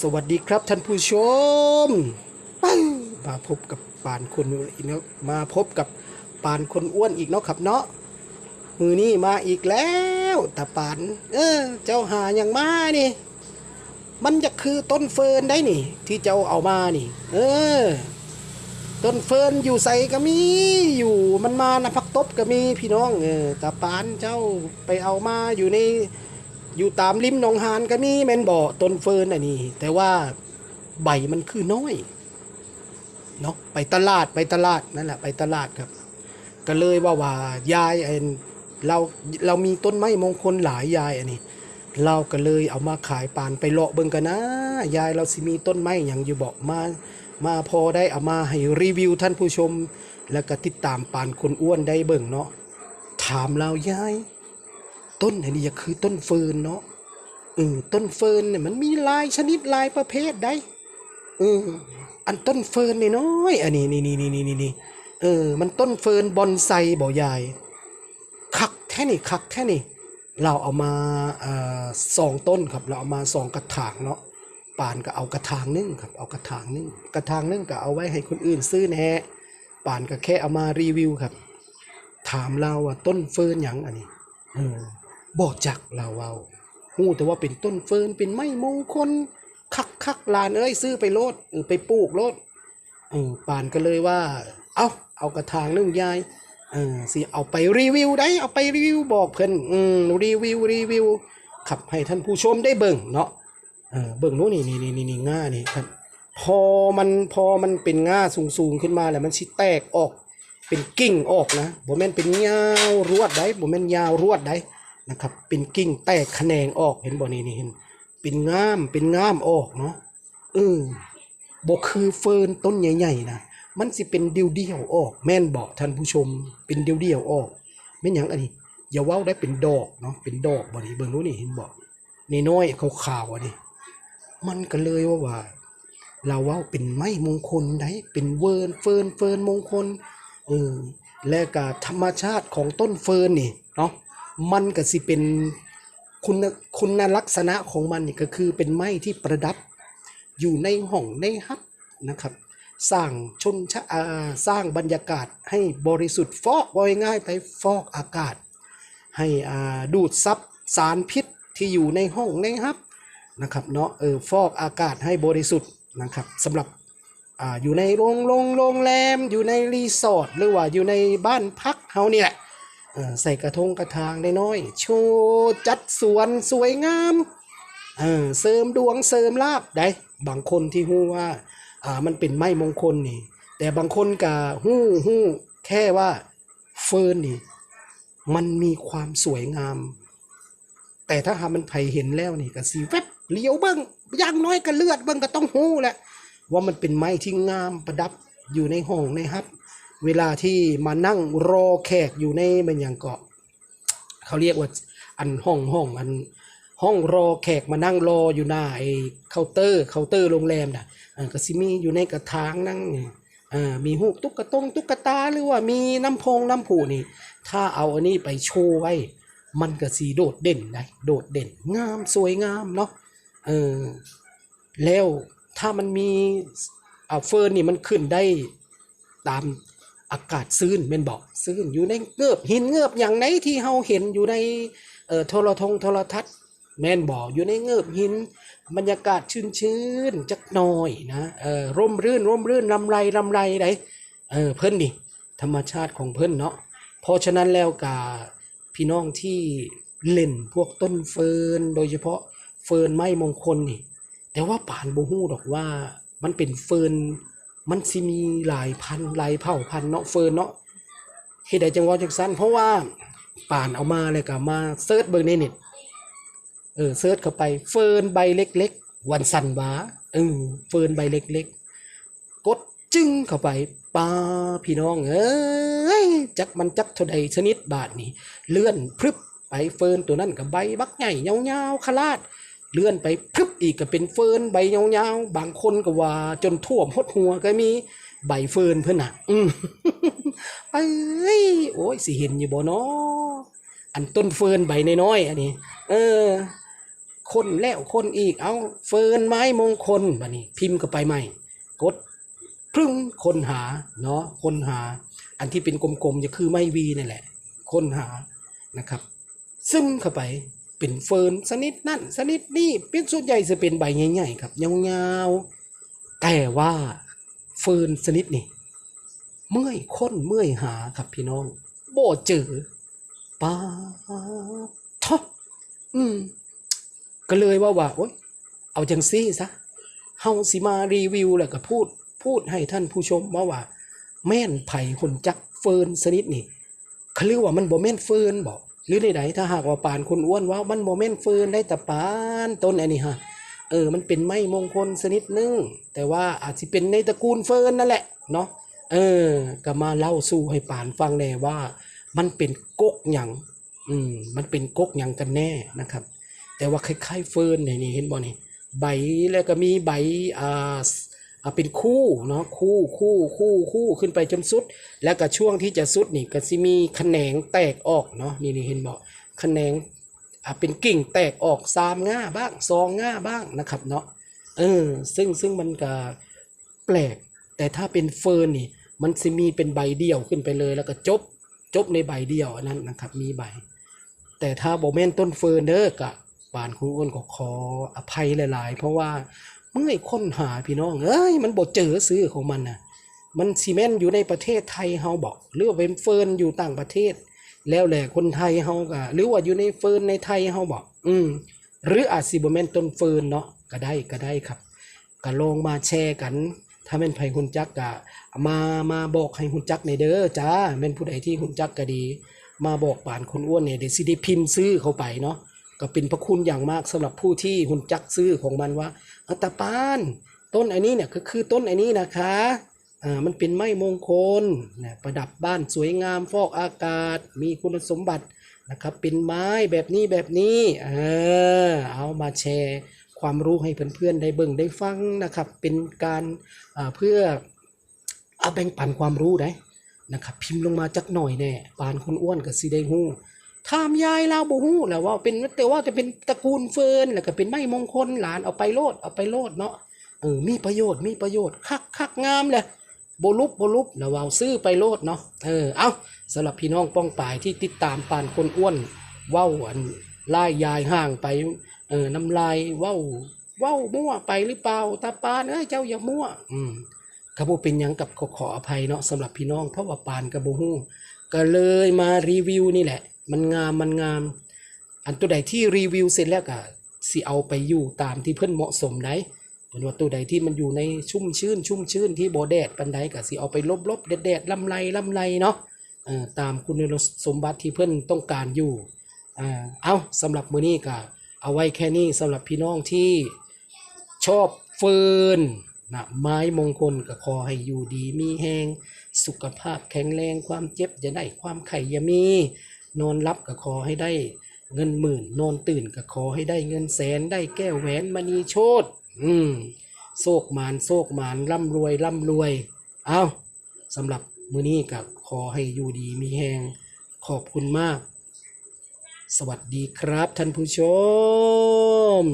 สวัสดีครับท่านผู้ชมมาพบกับปานคนอีกเนาะมาพบกับปานคนอ้วนอีกเนาะครับเนาะมือนี้มาอีกแล้วตาปาน เออ เจ้าหาอย่างมานี่ มันจะคือต้นเฟิร์นได้นี่ ที่เจ้าเอามานี่ เออ ต้นเฟิร์นอยู่ใส่ก็มีอยู่มันมานะพักตบก็มีพี่น้องเออตาปานเจ้าไปเอามาอยู่ใน อยู่ตามริมหนองหานก็มีแม่นบ่ต้นเฟิร์นอันนี้ แต่ว่าใบมันคือน้อยเนาะไปตลาดไปตลาดนั่นแหละไปตลาดครับ ก็เลยว่าว่ายายเอนเราเรามีต้นไม้มงคลหลายยายอันนี้ เราก็เลยเอามาขายปานไปเลาะเบิ่งกันนะ ยายเราสิมีต้นไม้อย่างอยู่บอกมา มาพอได้เอามาให้รีวิวท่านผู้ชม แล้วก็ติดตามปานคนอ้วนได้เบิ่งเนาะถามเรายาย ต้นอันนี้คือต้นเฟิร์นเนาะเออต้นเฟิร์นเนี่ยมันมีหลายชนิดหลายประเภทได้เอออันต้นเฟิร์นนี่น้อยอันนี้นี่นี่นี่นี่นี่เออ มันต้นเฟิร์นบอนไซบ่ยายคักแท่นี่คักแท่นี่ เราเอามาเอ่อสองต้นครับ เราเอามาสองกระถางเนาะป่านก็เอากระถางนึงครับ เอากระถางนึงกระถางนึงก็เอาไว้ให้คนอื่นซื้อแน่ป่านก็แค่เอามารีวิวครับ ถามเราว่าต้นเฟิร์นหยังอันนี้ เออ บอกจักเราเอาหูแต่ว่าเป็นต้นเฟิร์นเป็นไม้มงคล คักคักลานเอ้ยซื้อไปโลดเออไปปลูกโลดออป่านก็เลยว่า เอาเอากระถางนึงยายเออสิเอาไปรีวิวได้เอาไปรีวิวบอกเพิ่นอืมรีวิวรีวิวขับให้ท่านผู้ชมได้เบิ่งเนาะเออเบิ่งโน้นนี่นี่นี่นี่นี่ง่านี่ครับ พอมันพอมันเป็นง่าสูงสูงขึ้นมาแล้วมันสิแตกออก เป็นกิ่งออกนะบ่แม่นเป็นยาวรวดได้บ่แม่นยาวรวดได้ นะครับ เป็นกิ่งแตกแขนงออกเห็นบ่นี่นี่เห็น เป็นง่ามเป็นง่ามออกเนาะเออบ่คือเฟิร์นต้นใหญ่ๆนะมันสิเป็นเดี่ยวออก แม่นบอกท่านผู้ชม เป็นเดี่ยวออกแม่นหยังอันนี้อย่าว้าได้เป็นดอกเนาะเป็นดอกบ่นี่เบิ่งดูนี่เห็นบ่นี่น้อยๆขาวอะนี่มันก็เลยว่าว่า เราเว่าเป็นไม้มงคลได้เป็นเวิร์นเฟิร์นเฟิร์นมงคลเออและก็ธรรมชาติของต้นเฟิร์นนี่เนาะ มันก็สิเป็นคุณคุณลักษณะของมันนี่ก็คือเป็นไม้ที่ประดับอยู่ในห้องในฮับนะครับ สร้างชนชะอ่าสร้างบรรยากาศให้บริสุทธิ์ฟอกไว้ง่ายไปฟอกอากาศ ให้อ่าดูดซับสารพิษที่อยู่ในห้องในฮับนะครับเนาะเออฟอกอากาศให้บริสุทธิ์นะครับสำหรับอ่าอยู่ในโรงโรงโรงแรมอยู่ในรีสอร์ทหรือว่าอยู่ในบ้านพักเฮานี่แหละ ใส่กระทงกระทางได้น้อยๆโชว์จัดสวนสวยงามเออเสริมดวงเสริมลาบได้ บางคนที่ฮู้ว่าอ่ามันเป็นไม้มงคลนี่ แต่บางคนก็ฮู้ฮู้แค่ว่าเฟิร์นนี่ มันมีความสวยงาม แต่ถ้าหากมันไผเห็นแล้วนี่ก็สีแวบเลี้ยวเบิ้งย่างน้อยก็เลือดเบิ้งก็ต้องหู้แหละว่ามันเป็นไม้ที่งามประดับอยู่ในห้องในฮับ เวลาที่มานั่งรอแขกอยู่ในมันอย่างเกาะ เขาเรียกว่าอันห้องห้องอันห้องรอแขกมานั่งรออยู่หน้าไอ้เคาน์เตอร์เคาน์เตอร์โรงแรมน่ะเก็สิมีอยู่ในกระถางนั่งเออมีหูกตุ๊กตงตุ๊กตาหรือว่ามีน้ำพงน้ำผูนี่ ถ้าเอาอันนี้ไปโชว์ไว้ มันก็สีโดดเด่นได้โดดเด่น งามสวยงามเนาะเออแล้วถ้ามันมีเอ่าเฟิร์นนี่มันขึ้นได้ตาม อากาศซื่นแม่นบอกซื่นอยู่ในเงือบหินเงือบอย่างไหนที่เฮาเห็นอยู่ในเอ่อโทรทงโทรทัศน์ แม่นบอกอยู่ในเงือบหิน บรรยากาศชื้นๆจักหน่อยนะเออร่มรื่นร่มรื่นลำไรลำไรไดเออเพิ่นนี่ธรรมชาติของเพิ่นเนาะเพราะฉะนั้นแล้วกาพี่น้องที่เล่นพวกต้นเฟิร์นโดยเฉพาะเฟิร์นไม้มงคลนี่ แต่ว่าป่านบ่ฮู้ดอกว่ามันเป็นเฟิร์น มันสิมีหลายพันหลายเผ่าพันเนาะเฟิร์นเนาะเฮ็ดได้จังว่าจังซั่นเพราะว่าป่านเอามาเลยก็มาเซิร์ชเบิ่งในเน็ตเออเซิร์ชเข้าไปเฟิร์นใบเล็ก ๆ วันสันวาเออเฟิร์นใบเล็ก ๆ กดจึ้งเข้าไปปาพี่น้องเอ้ยจักมันจักเท่าใดชนิดบาทนี่เลื่อนพรึบไปเฟิร์นตัวนั้นกับใบบักใหญ่ยาวๆคลาด เลื่อนไปพึบอีกก็เป็นเฟิร์นใบยาวๆ บางคนก็ว่า จนท่วมหดหัวก็มีใบเฟิร์นเพื่อนน่ะอืมเอ้ยโอ้ยสิเห็นอยู่บ่เนาะอันต้นเฟิร์นใบน้อยๆอันนี้ เออ คนแล้วคนอีก เอาเฟิร์นไม้มงคลบัดนี้ พิมพ์เข้าไปใหม่ กดพรึ่งคนหาเนาะคนหา อันที่เป็นกลมๆจะคือไม้วีนั่นแหละ คนหานะครับ ซึมเข้าไป เป็นเฟิร์นสนิดนั่นสนิดนี่เป็นส่วนใหญ่จะเป็นใบใหญ่ๆครับยาวๆแต่ว่าเฟิร์นสนิดนี่เมื่อยค้นเมื่อยหาครับพี่น้องโบเจอป้าทออืม ก็เลยว่าว่าโอ๊ยเอาจังซี่ซะเฮาสิมารีวิวแล้วก็พูดพูดให้ท่านผู้ชมว่าว่า แม่นไผ่คนจักเฟิร์นสนิดนี่เขาเรียกว่ามันบ่แม่นเฟิร์นบอก หรือใดๆถ้าหากว่าปานคนอ้วนว่ามันบ่แม่นเฟิร์นได้แต่ปานต้นอันนี้ฮะเออมันเป็นไม้มงคลสนิดนึงแต่ว่าอาจจะเป็นในตระกูลเฟิร์นนั่นแหละเนาะเออก็มาเล่าสู่ให้ปานฟังแน่ว่า มันเป็นกกหยังอืมมันเป็นกกหยังกันแน่นะครับ แต่ว่าคล้ายๆเฟิร์นเนี่ยนี่เห็นบ่นี่ใบแล้วก็มีใบอ่า สอ่าเป็นคู่เนาะคู่คู่คู่คู่ขึ้นไปจนสุด แล้วก็ช่วงที่จะสุดนี่ก็สิมีแขนงแตกออกเนาะนี่นี่เห็นบ่แขนงอ่าเป็นกิ่งแตกออกสามง่าบ้างสองง่าบ้างนะครับเนาะเออซึ่งซึ่งมันก็แปลก แต่ถ้าเป็นเฟิร์นนี่ มันสิมีเป็นใบเดียวขึ้นไปเลยแล้วก็จบจบในใบเดียวอันนั้นนะครับมีใบ แต่ถ้าโบแมนต้นเฟิร์นเด้อกะปานคุณอ้วนก็ขออภัยหลาย ๆ เพราะว่า เมื่อยค้นหาพี่น้องเอ้ยมันบ่เจอซื้อของมันน่ะมันซีเมนต์อยู่ในประเทศไทยเฮาบอกหรือว่าเป็นเฟิร์นอยู่ต่างประเทศ แล้วแหละคนไทยเฮาก็หรือว่าอยู่ในเฟิร์นในไทยเฮาบอกอืมหรืออาจสิบ่แม่นต้นเฟิร์นเนาะก็ได้ก็ได้ครับก็ลองมาแชร์กัน ถ้าแม่นไผหุ่นจักก็มามาบอกให้หุ่นจักในเด้อจ้าแม่นผู้ใดที่หุ่นจักก็ดี มาบอกป่านคนอ้วนเนี่ยเดี๋ยวสิได้พิมพ์ซื้อเข้าไปเนาะ ก็เป็นพระคุณอย่างมากสำหรับผู้ที่หุ่นจักซื้อของมันว่าอัตปานต้นไอันนี้เนี่ยก็คือต้นไอันนี้นะคะอ่ามันเป็นไม้มงคลนะประดับบ้านสวยงามฟอกอากาศ มีคุณสมบัตินะครับเป็นไม้แบบนี้แบบนี้เออเอามาแชร์ความรู้ให้เพื่อนๆได้เบิ่งได้ฟังนะครับ เป็นการอ่าเพื่อเอาแบ่งปันความรู้ได้นะครับ พิมพ์ลงมาจักหน่อยแน่ปานคนอ้วนกับซีได้ฮู้ ถามยายเราบ่ฮู้แหล้วว่าเป็นแต่ว่าจะเป็นตระกูลเฟิร์นแล้วก็เป็นไม้มงคลหลานเอาไปโลดเอาไปโลดเนาะเออมีประโยชน์มีประโยชน์คักคักงามเลยบลุบบลุบแล้วว่าซื้อไปโลดเนาะเออเอาสำหรับพี่น้องป้องปายที่ติดตามปานคนอ้วนเว้าอันล่ายยายห่างไปเออน้ำลายเว้าเว้ามั่วไปหรือเปล่าตาปานเอ้ยเจ้าอย่ามั่วอืมกระโบเป็นยังกับขอขออภัยเนาะสำหรับพี่น้องเพราะว่าปานกระโบฮู้ก็เลยมารีวิวนี่แหละ มันงามมันงาม อันตัวใดที่รีวิวเสร็จแล้วก็สิเอาไปอยู่ตามที่เพิ่อนเหมาะสมได้เป็นว่าตัวใดที่มันอยู่ในชุ่มชื้น ชุ่มชื้นที่บ่แดดปันใดก็สิเอาไปลบลบแดดแดดลำไรลำไรเนาะอ่อตามคุณสมบัติที่เพิ่อนต้องการอยู่อ่าเอาสำหรับมือนี้ก็เอาไว้แค่นี้สำหรับพี่น้องที่ชอบเฟิร์นนะไม้มงคลก็ขอให้อยู่ดีมีแหงสุขภาพแข็งแรงความเจ็บจะได้ความไข่อยามี นอนรับก็ขอให้ได้เงินหมื่น นอนตื่นก็ขอให้ได้เงินแสนได้แก้วแหวนมณีโชตอืมโศกมานโศกมานร่ำรวยร่ำรวย เอาสำหรับมือนี้ก็ขอให้อยู่ดีมีแหงขอบคุณมาก สวัสดีครับท่านผู้ชม